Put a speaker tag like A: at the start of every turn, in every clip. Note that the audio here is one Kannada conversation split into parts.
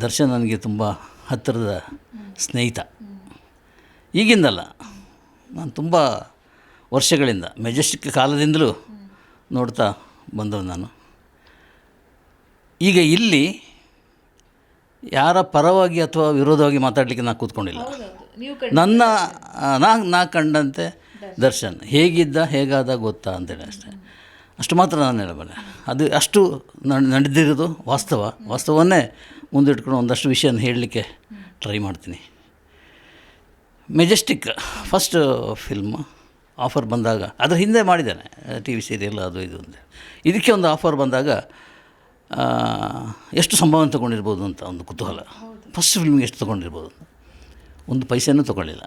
A: ದರ್ಶನ್ ನನಗೆ ತುಂಬ ಹತ್ತಿರದ ಸ್ನೇಹಿತ. ಈಗಿಂದಲ್ಲ ನಾನು ತುಂಬ ವರ್ಷಗಳಿಂದ ಮೆಜೆಸ್ಟಿಕ್ ಕಾಲದಿಂದಲೂ ನೋಡ್ತಾ ಬಂದವು ನಾನು. ಈಗ ಇಲ್ಲಿ ಯಾರ ಪರವಾಗಿ ಅಥವಾ ವಿರೋಧವಾಗಿ ಮಾತಾಡಲಿಕ್ಕೆ ನಾನು ಕೂತ್ಕೊಂಡಿಲ್ಲ. ನನ್ನ ನಾ ನಾ ಕಂಡಂತೆ ದರ್ಶನ್. ಹೇಗಿದ್ದ ಹೇಗಾದ ಗೊತ್ತಾ ಅಂತೇಳಿ ಅಷ್ಟೇ. ಅಷ್ಟು ಮಾತ್ರ ನಾನು ಹೇಳಬಲ್ಲೆ. ಅದು ಅಷ್ಟು ನಡ್- ನಡೆದಿರೋದು ವಾಸ್ತವ. ವಾಸ್ತವನ್ನೇ ಮುಂದಿಟ್ಕೊಂಡು ಒಂದಷ್ಟು ವಿಷಯ ಹೇಳಲಿಕ್ಕೆ ಟ್ರೈ ಮಾಡ್ತೀನಿ. ಮೆಜೆಸ್ಟಿಕ್ ಫಸ್ಟ್ ಫಿಲ್ಮ್ ಆಫರ್ ಬಂದಾಗ ಅದ್ರ ಹಿಂದೆ ಮಾಡಿದ್ದೇನೆ ಟಿ ವಿ ಸೀರಿಯಲ್ ಅದು ಇದು ಅಂತ. ಇದಕ್ಕೆ ಒಂದು ಆಫರ್ ಬಂದಾಗ ಎಷ್ಟು ಸಂಭಾವನೆ ತೊಗೊಂಡಿರ್ಬೋದು ಅಂತ ಒಂದು ಕುತೂಹಲ. ಫಸ್ಟ್ ಫಿಲ್ಮ್ಗೆ ಎಷ್ಟು ತೊಗೊಂಡಿರ್ಬೋದು ಅಂತ. ಒಂದು ಪೈಸೆನೂ ತೊಗೊಳ್ಳಿಲ್ಲ.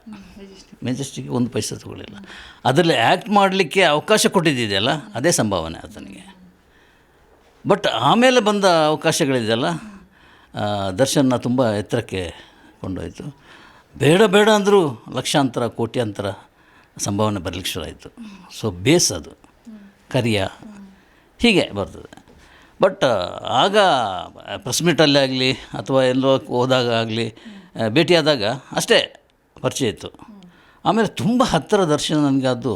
A: ಮೆಜೆಸ್ಟಿಕ್ ಒಂದು ಪೈಸೆ ತೊಗೊಳ್ಳಿಲ್ಲ. ಅದರಲ್ಲಿ ಆ್ಯಕ್ಟ್ ಮಾಡಲಿಕ್ಕೆ ಅವಕಾಶ ಕೊಟ್ಟಿದ್ದಿದೆಯಲ್ಲ, ಅದೇ ಸಂಭಾವನೆ ಆತನಿಗೆ. ಬಟ್ ಆಮೇಲೆ ಬಂದ ಅವಕಾಶಗಳಿದೆಯಲ್ಲ ದರ್ಶನ ತುಂಬ ಎತ್ತರಕ್ಕೆ ಕೊಂಡೋಯಿತು. ಬೇಡ ಬೇಡ ಅಂದರೂ ಲಕ್ಷಾಂತರ, ಕೋಟ್ಯಾಂತರ ಸಂಭಾವನೆ ಬರಲಿಕ್ಕೆ ಶುರು ಆಯಿತು ಸೊ ಬೇಸ್ ಅದು. ಕರಿಯ. ಹೀಗೆ ಬರ್ತದೆ. ಬಟ್ ಆಗ ಪ್ರೆಸ್ ಮೀಟಲ್ಲಿ ಆಗಲಿ ಅಥವಾ ಎಲ್ಲೋ ಹೋದಾಗ ಆಗಲಿ ಭೇಟಿಯಾದಾಗ ಅಷ್ಟೇ ಪರಿಚಯ ಇತ್ತು. ಆಮೇಲೆ ತುಂಬ ಹತ್ತಿರ ದರ್ಶನ ನನಗಾದ್ದು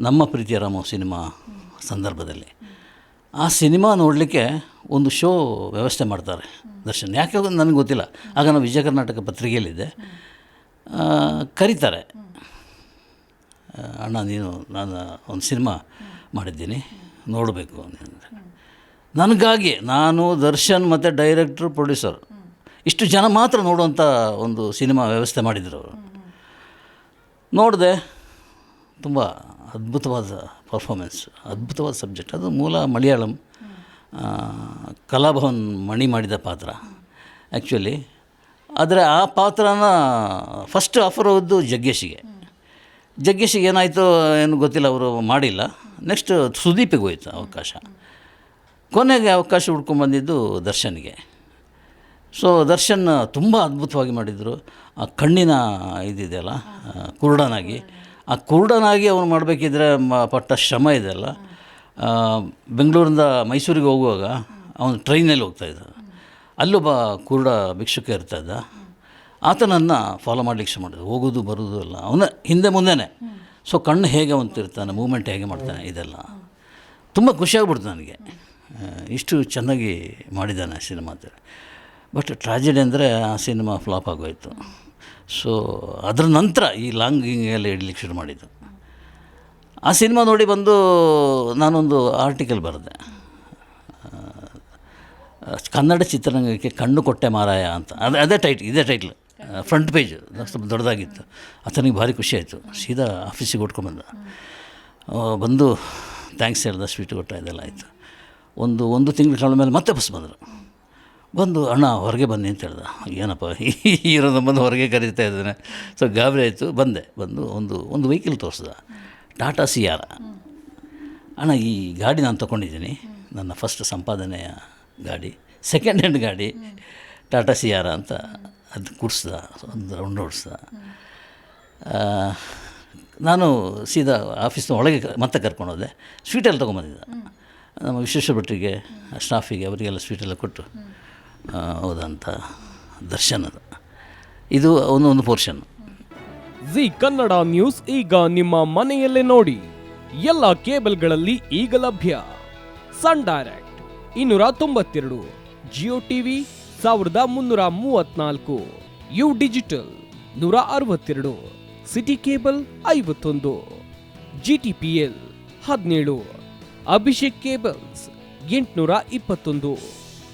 A: ನಮ್ಮ ಪ್ರೀತಿಯ ರಾಮ ಸಿನಿಮಾ ಸಂದರ್ಭದಲ್ಲಿ. ಆ ಸಿನಿಮಾ ನೋಡಲಿಕ್ಕೆ ಒಂದು ಶೋ ವ್ಯವಸ್ಥೆ ಮಾಡ್ತಾರೆ ದರ್ಶನ್. ಯಾಕೆ ನನಗೆ ಗೊತ್ತಿಲ್ಲ. ಆಗ ನಾವು ವಿಜಯ ಕರ್ನಾಟಕ ಪತ್ರಿಕೆಯಲ್ಲಿದ್ದೆ. ಕರೀತಾರೆ. ಅಣ್ಣ, ನೀನು ನಾನು ಒಂದು ಸಿನಿಮಾ ಮಾಡಿದ್ದೀನಿ, ನೋಡಬೇಕು ನನಗಾಗಿ ನಾನು ದರ್ಶನ್ ಮತ್ತು ಡೈರೆಕ್ಟ್ರು, ಪ್ರೊಡ್ಯೂಸರ್ ಇಷ್ಟು ಜನ ಮಾತ್ರ ನೋಡುವಂಥ ಒಂದು ಸಿನಿಮಾ ವ್ಯವಸ್ಥೆ ಮಾಡಿದರು ಅವರು. ನೋಡಿದೆ, ತುಂಬ ಅದ್ಭುತವಾದ ಪರ್ಫಾಮೆನ್ಸ್ ಅದ್ಭುತವಾದ ಸಬ್ಜೆಕ್ಟ್ ಅದು ಮೂಲ ಮಲಯಾಳಂ ಕಲಾಭವನ್ ಮಣಿ ಮಾಡಿದ ಪಾತ್ರ ಆ್ಯಕ್ಚುಲಿ ಆದರೆ ಆ ಪಾತ್ರನ ಫಸ್ಟ್ ಆಫರ್ ಹೋದ್ದು ಜಗ್ಗೇಶಿಗೆ. ಜಗ್ಗೇಶಿಗೆ ಏನಾಯಿತು ಏನು ಗೊತ್ತಿಲ್ಲ, ಅವರು ಮಾಡಿಲ್ಲ. ನೆಕ್ಸ್ಟ್ ಸುದೀಪಿಗೆ ಹೋಯ್ತು ಅವಕಾಶ. ಕೊನೆಗೆ ಅವಕಾಶ ಹುಡ್ಕೊಂಬಂದಿದ್ದು ದರ್ಶನ್ಗೆ. ಸೊ ದರ್ಶನ್ ತುಂಬ ಅದ್ಭುತವಾಗಿ ಮಾಡಿದರು. ಆ, ಕಣ್ಣಿನ ಇದಿದೆಯಲ್ಲ ಕುರುಡನಾಗಿ. ಆ, ಕುರುಡನಾಗಿ ಅವನು ಮಾಡಬೇಕಿದ್ರೆ, ಮ, ಪಟ್ಟ ಶ್ರಮ ಇದೆಯಲ್ಲ ಬೆಂಗಳೂರಿಂದ ಮೈಸೂರಿಗೆ ಹೋಗುವಾಗ ಅವನು ಟ್ರೈನಲ್ಲಿ ಹೋಗ್ತಾಯಿದ್ದ ಅಲ್ಲೊಬ್ಬ ಕುರುಡ ಭಿಕ್ಷುಕ ಇರ್ತಾಯಿದ್ದ ಆತನನ್ನು ಫಾಲೋ ಮಾಡಲಿಕ್ಕೆ ಶುರು ಮಾಡಿದ್ರು ಹೋಗೋದು, ಬರೋದು ಅಲ್ಲ ಅವನ ಹಿಂದೆ ಮುಂದೆನೇ. ಸೊ ಕಣ್ಣು ಹೇಗೆ ಅಂತಿರ್ತಾನೆ ಮೂಮೆಂಟ್ ಹೇಗೆ ಮಾಡ್ತಾನೆ, ಇದೆಲ್ಲ. ತುಂಬ ಖುಷಿಯಾಗ್ಬಿಡ್ತು ನನಗೆ. ಇಷ್ಟು ಚೆನ್ನಾಗಿ ಮಾಡಿದ್ದಾನೆ ಸಿನಿಮಾ ಅಂತೇಳಿ ಬಟ್ ಟ್ರಾಜಿಡಿ ಅಂದರೆ ಆ ಸಿನಿಮಾ ಫ್ಲಾಪ್ ಆಗೋಯ್ತು. ಸೊ ಅದರ ನಂತರ ಈ ಲಾಂಗಿಂಗೆಲ್ಲ ಇಡ್ಲಿಕ್ಕೆ ಶುರು ಮಾಡಿದ್ದು. ಆ ಸಿನಿಮಾ ನೋಡಿ ಬಂದು ನಾನೊಂದು ಆರ್ಟಿಕಲ್ ಬರೆದೆ. ಕನ್ನಡ ಚಿತ್ರರಂಗಕ್ಕೆ ಕಣ್ಣು ಕೊಟ್ಟೆ ಮಾರಾಯ ಅಂತ. ಅದೇ ಅದೇ ಟೈಟ್ ಇದೇ ಟೈಟ್ಲ್ ಫ್ರಂಟ್ ಪೇಜ್ ಸ್ವಲ್ಪ ದೊಡ್ಡದಾಗಿತ್ತು. ಅತನಿಗೆ ಭಾರಿ ಖುಷಿ ಆಯಿತು. ಸೀದಾ ಆಫೀಸಿಗೆ ಹೊಟ್ಕೊಂಡ್ಬಂದ ಬಂದು. ಥ್ಯಾಂಕ್ಸ್ ಹೇಳ್ದ ಸ್ವೀಟ್ ಕೊಟ್ಟ ಇದೆಲ್ಲ ಆಯಿತು. ಒಂದು ಒಂದು ತಿಂಗಳು ಕಳೆದ ಮೇಲೆ ಮತ್ತೆ ಬಸ್ ಬಂದರು. ಬಂದು, ಅಣ್ಣ, ಹೊರಗೆ ಬನ್ನಿ ಅಂತ ಹೇಳ್ದ. ಏನಪ್ಪ? ಇರೋದು ಬಂದು ಹೊರಗೆ ಕರೀತಾ ಇದ್ದಾನೆ. ಸೊ ಗಾಬರಿ ಆಯಿತು, ಬಂದೆ. ಬಂದು ಒಂದು ಒಂದು ವೆಹಿಕಲ್ ತೋರಿಸ್ದ. ಟಾಟಾ ಸಿಯಾರ ಅಣ್ಣ, ಈ ಗಾಡಿ ನಾನು ತೊಗೊಂಡಿದ್ದೀನಿ. ನನ್ನ ಫಸ್ಟ್ ಸಂಪಾದನೆಯ ಗಾಡಿ ಸೆಕೆಂಡ್ ಹ್ಯಾಂಡ್ ಗಾಡಿ ಟಾಟಾ ಸಿಯಾರ ಅಂತ ಅದು ಕುಡಿಸ್ದ. ಒಂದು ರೌಂಡ್ ಓಡಿಸ್ದ. ನಾನು ಸೀದಾ ಆಫೀಸ್ನ ಒಳಗೆ ಮತ್ತೆ ಕರ್ಕೊಂಡು ಹೋದೆ ಸ್ವೀಟೆಲ್ಲ ತೊಗೊಂಬಂದಿದ್ದ ನಮ್ಮ ವಿಶೇಷ ಭಟ್ರಿಗೆ ಸ್ಟಾಫಿಗೆ ಅವರಿಗೆಲ್ಲ ಸ್ವೀಟೆಲ್ಲ ಕೊಟ್ಟು. ಹೋದಂಥ ದರ್ಶನ ಅದು ಇದು ಒಂದೊಂದು ಪೋರ್ಷನ್
B: ಜಿ ಕನ್ನಡ ನ್ಯೂಸ್ ಈಗ ನಿಮ್ಮ ಮನೆಯಲ್ಲೇ ನೋಡಿ. ಎಲ್ಲ ಕೇಬಲ್ಗಳಲ್ಲಿ ಈಗ ಲಭ್ಯ. ಸನ್ ಡೈರೆಕ್ಟ್ ಇನ್ನೂರ ತೊಂಬತ್ತೆರಡು, ಜಿಯೋ ಟಿವಿ ಸಾವಿರದ ಮುನ್ನೂರ ಮೂವತ್ನಾಲ್ಕು ಯು ಡಿಜಿಟಲ್ ನೂರ ಅರವತ್ತೆರಡು, ಸಿಟಿ ಕೇಬಲ್ ಐವತ್ತೊಂದು ಜಿ ಟಿ ಪಿ ಎಲ್ ಹದಿನೇಳು, ಅಭಿಷೇಕ್ ಕೇಬಲ್ಸ್ ಎಂಟುನೂರ ಇಪ್ಪತ್ತೊಂದು.